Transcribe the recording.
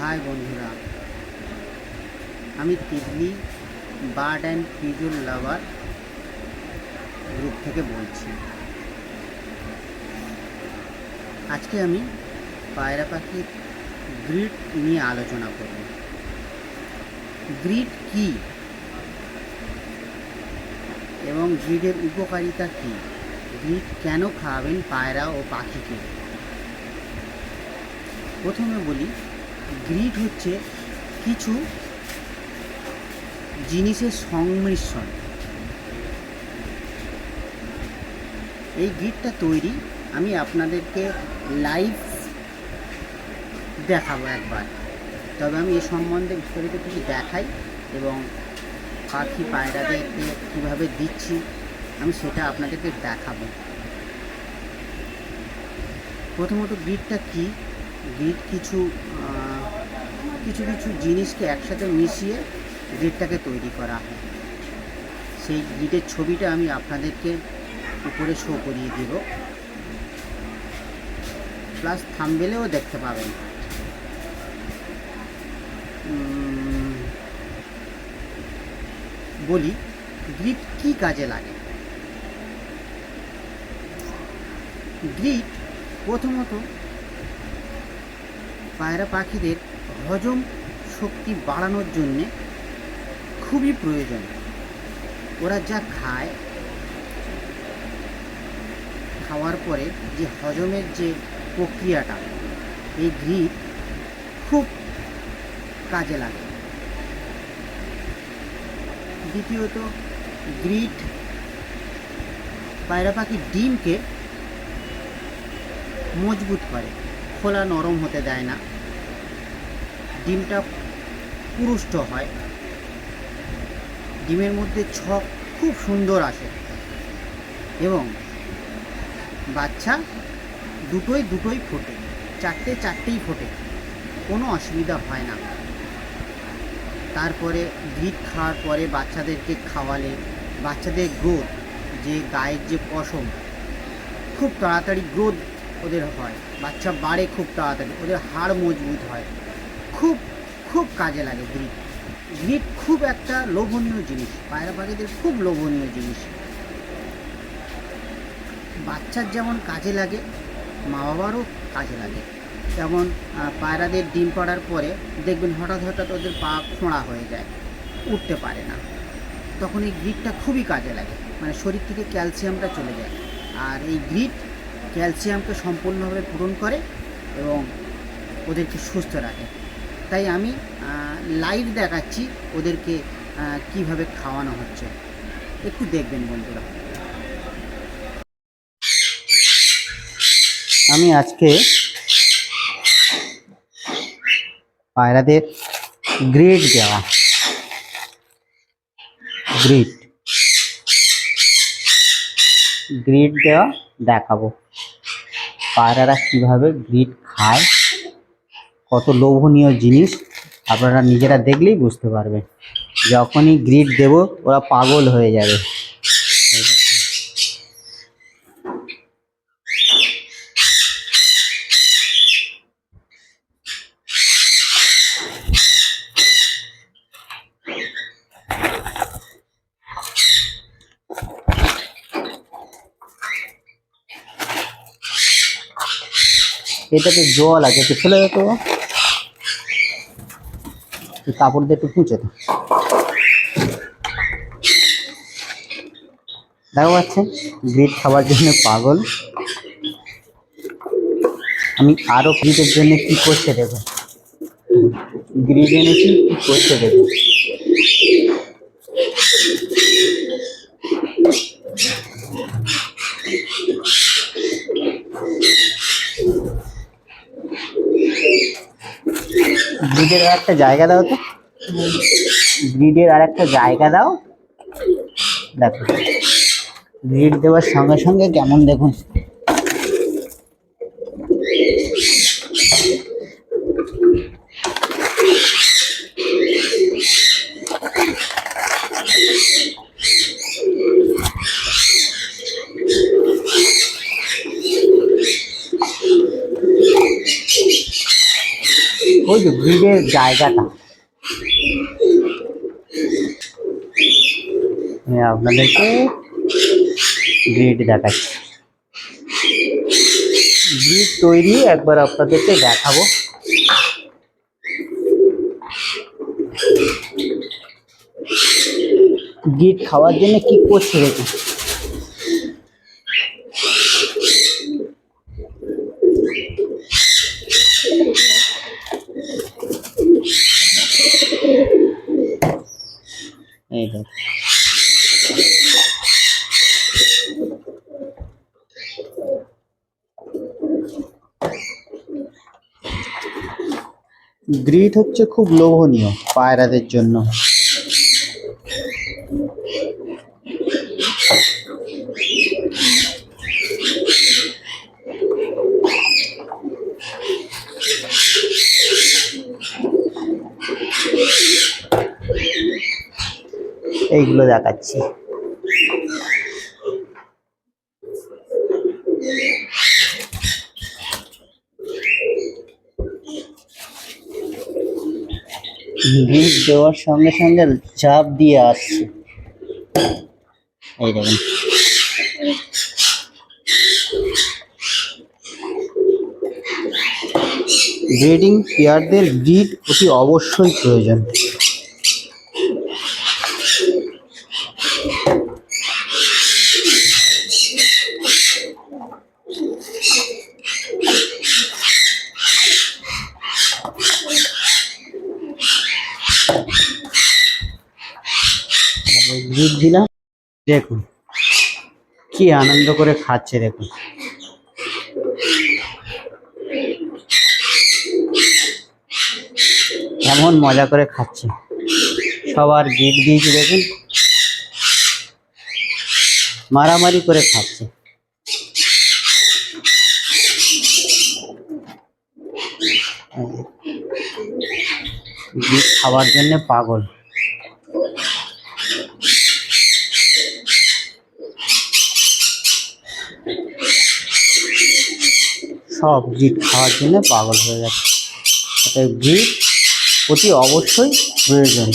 High বন্ধুরা, আমি Titli bird and pigeon lover group থেকে বলছি। আজকে আমি পায়রা পাখির গ্রিড নিয়ে আলোচনা করব। গ্রিড কি এবং গ্রিডের উপকারিতা কী? গ্রিড কেন খাওয়াবেন পায়রা ও পাখিকে? প্রথমে বলি গ্রিড হচ্ছে কিছু জিনিসের সংমিশ্রণ। এই গ্রিডটা তৈরি, আমি আপনাদেরকে লাইভ দেখাবো একবার। তবে আমি এ সম্বন্ধে বিস্তারিত কিছু দেখাই এবং পাখি পায়রাদেরকে কীভাবে দিচ্ছি, আমি সেটা আপনাদেরকে দেখাবো। প্রথমত গ্রিডটা কী? গ্রিড কিছু কিছু কিছু জিনিসকে একসাথে মিশিয়ে গ্রিডটাকে তৈরি করা হয়। সেই গ্রিডের ছবিটা আমি আপনাদেরকে উপরে শো করিয়ে দেব। প্লাস থামবেলেও দেখতে পাবেন। বলি গ্রিড কি কাজে লাগে? গ্রিড প্রথমত পায়রা পাখিদের হজম শক্তি বাড়ানোর জন্যে খুবই প্রয়োজন। ওরা যা খায়, খাওয়ার পরে যে হজমের যে প্রক্রিয়াটা, এই গ্রিড খুব কাজে লাগে। দ্বিতীয়ত গ্রিড পায়রা পাখির ডিমকে মজবুত করে, খোলা নরম হতে দেয় না। ডিমটা পুরুষ্ট হয়। ডিমের মধ্যে ছক খুব সুন্দর আসে এবং বাচ্চা দুটোই দুটোই ফোটে, চারটে চারটেই ফোটে, কোনো অসুবিধা হয় না। তারপরে গ্রিড খাওয়ার পরে বাচ্চাদেরকে খাওয়ালে, বাচ্চাদের গ্রোথ, যে গায়ের যে পশম, খুব তাড়াতাড়ি গ্রোথ ওদের হয়, বাচ্চা বাড়ে খুব তাড়াতাড়ি, ওদের হাড় মজবুত হয়। খুব খুব কাজে লাগে গ্রিড গ্রিড খুব একটা লোভনীয় জিনিস। পায়রা পাখিদের খুব লোভনীয় জিনিস। বাচ্চার যেমন কাজে লাগে মা বাবারও কাজে লাগে। যেমন পায়রাদের ডিম পাড়ার পরে দেখবেন হঠাৎ হঠাৎ ওদের পা খোঁড়া হয়ে যায়, উঠতে পারে না। তখন এই গ্রিডটা খুবই কাজে লাগে। মানে শরীর থেকে ক্যালসিয়ামটা চলে যায়। আর এই গ্রিড ক্যালসিয়ামকে সম্পূর্ণভাবে পূরণ করে এবং ওদেরকে সুস্থ রাখে। তাই আমি লাইভ দেখাচ্ছি ওদেরকে কীভাবে খাওয়ানো হচ্ছে। একটু দেখবেন বন্ধুরা। আমি আজকে পায়রাদের গ্রেড দেওয়া। গ্রিড গ্রিড দেওয়া দেখাবো। পায়রারা কীভাবে গ্রিড খায়। কত লোভনীয় জিনিস আপনারা নিজেরা দেখলেই বুঝতে পারবেন। যখনই গ্রিড দেব, ওরা পাগল হয়ে যাবে। এটাতে জল আছে, একটু ফেলে যেত কাপড় দিয়ে একটু পুঁচে দেখো আছে গ্রিট খাবার জন্য পাগল। আমি আরও গ্রিটের জন্য কি করতে দেবো? গ্রিট এনেছি, কি করতে দেখো গ্রিডের আর একটা জায়গা দাও তো। গ্রিডের আর একটা জায়গা দাও। দেখো, ব্রিড দেওয়ার সঙ্গে সঙ্গে কেমন দেখুন। ওই যে গ্রিডের জায়গাটা আমি আপনাদেরকে গ্রিড দেখাচ্ছি গ্রিড তৈরি একবার আপনাদেরকে দেখাবো গিট খাওয়ার জন্য কি করছে দেখুন গ্রিট হচ্ছে খুব লোভনীয় পায়রাদের জন্য। এইগুলো দেখাচ্ছি। গ্রিপ দেওয়ার সঙ্গে সঙ্গে চাপ দিয়ে আসছে। এই দেখুন। ব্রিডিং পেয়ারদের ব্রিড অতি অবশ্যই প্রয়োজন। গ্রিড দিলাম দেখুন, কি আনন্দ করে খাচ্ছে দেখুন। এমন মজা করে খাচ্ছে। সবার গিট দিয়েছি দেখুন। মারামারি করে খাচ্ছে। খাওয়ার জন্য পাগল। সব গিট খাওয়ার জন্য পাগল হয়ে যাচ্ছে। গিট অতি অবশ্যই প্রয়োজন।